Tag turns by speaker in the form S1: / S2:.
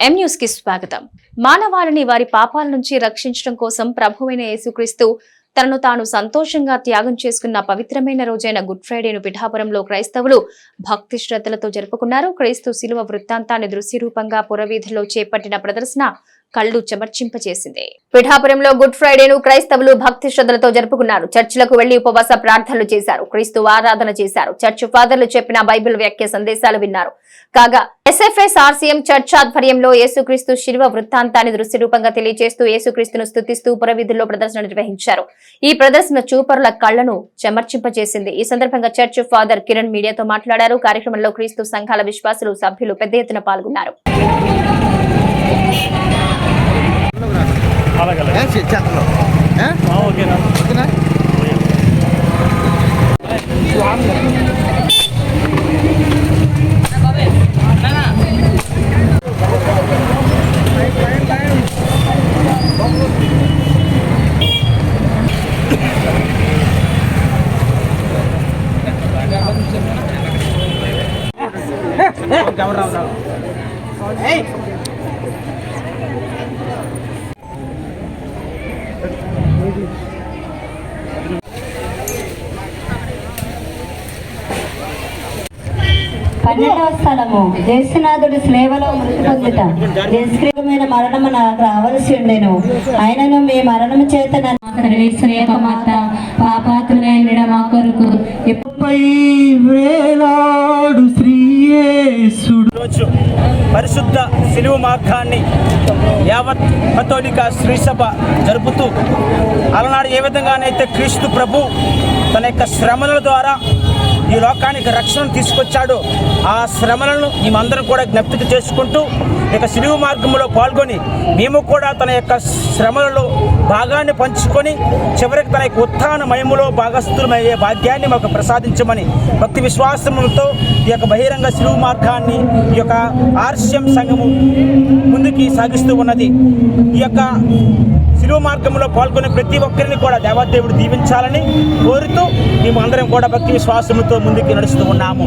S1: ఎం కి స్వాగతం. మానవాళిని వారి పాపాల నుంచి రక్షించడం కోసం ప్రభువైన యేసుక్రీస్తు తనను తాను సంతోషంగా త్యాగం చేసుకున్న పవిత్రమైన రోజైన గుడ్ ఫ్రైడేను పిఠాపురంలో క్రైస్తవులు భక్తి శ్రద్ధలతో జరుపుకున్నారు. క్రైస్తు శిలువ వృత్తాంతాన్ని దృశ్య రూపంగా పురవీధిలో చేపట్టిన ప్రదర్శన కళ్ళు చెమర్చింపచేసింది. పిఠాపురంలో గుడ్ ఫ్రైడేను క్రైస్తవులు భక్తి శ్రద్ధలతో జరుపుకున్నారు. చర్చిలకు వెళ్ళి ఉపవాస ప్రార్థనలు చేశారు. క్రీస్తు ఆరాధన చేశారు. చర్చ్ ఫాదర్లు చెప్పిన బైబిల్ వ్యాఖ్య సందేశాలు విన్నారు. కాగా ఎస్ఎఫ్ఎస్ ఆర్సీఎం చర్చ్ ఆధ్వర్యంలో యేసుక్రీస్తు శిల్వ వృత్తాంతాన్ని దృశ్య రూపంగా తెలియజేస్తూ యేసుక్రీస్తును స్థుతిస్తూ పురవీధుల్లో ప్రదర్శన నిర్వహించారు. ఈ ప్రదర్శన చూపరుల కళ్ళను చెమర్చింపజేసింది ఈ సందర్భంగా చర్చ్ ఫాదర్ కిరణ్ మీడియాతో మాట్లాడారు. కార్యక్రమంలో క్రీస్తు సంఘాల విశ్వాసులు సభ్యులు పెద్ద ఎత్తున పాల్గొన్నారు.
S2: అలాగే
S3: ఏ చె- చెత్తలో ఏ?
S2: ఓకేనా?
S3: ఓకేనా
S4: పన్నెండవ స్థలము. జయసునాథుడి సేవలో మృతి పొందుట. నిష్క్రియమైన మరణము నాకు రావలసి ఉండెను. ఆయనను మీ మరణము చేత యొక్క మాత పాపాతులైన మా కొరకు.
S5: వేలాడు
S2: పరిశుద్ధ సిలువ మార్గాన్ని యావత్ కథోలిక శ్రీసభ జరుపుతూ అలనాడు ఏ విధంగానైతే క్రీస్తు ప్రభు తన యొక్క శ్రమల ద్వారా ఈ లోకానికి రక్షణ తీసుకొచ్చాడు. ఆ శ్రమలను మేమందరం కూడా జ్ఞప్తికి చేసుకుంటూ యొక్క సిలువు మార్గంలో పాల్గొని మేము కూడా తన యొక్క శ్రమలలో భాగాన్ని పంచుకొని చివరికి తన యొక్క ఉత్థాన మయములో భాగస్థులమయ్యే భాగ్యాన్ని మాకు ప్రసాదించమని భక్తి విశ్వాసములతో ఈ యొక్క బహిరంగ సిలువు మార్గాన్ని ఈ యొక్క ఆర్ష్యం సంఘము ముందుకి సాగిస్తూ ఉన్నది. ఈ యొక్క శిలువ మార్గంలో పాల్గొనే ప్రతి ఒక్కరిని కూడా దేవాదేవుడు దీవించాలని కోరుతూ మేము అందరం కూడా భక్తి విశ్వాసముతో ముందుకు నడుస్తూ ఉన్నాము.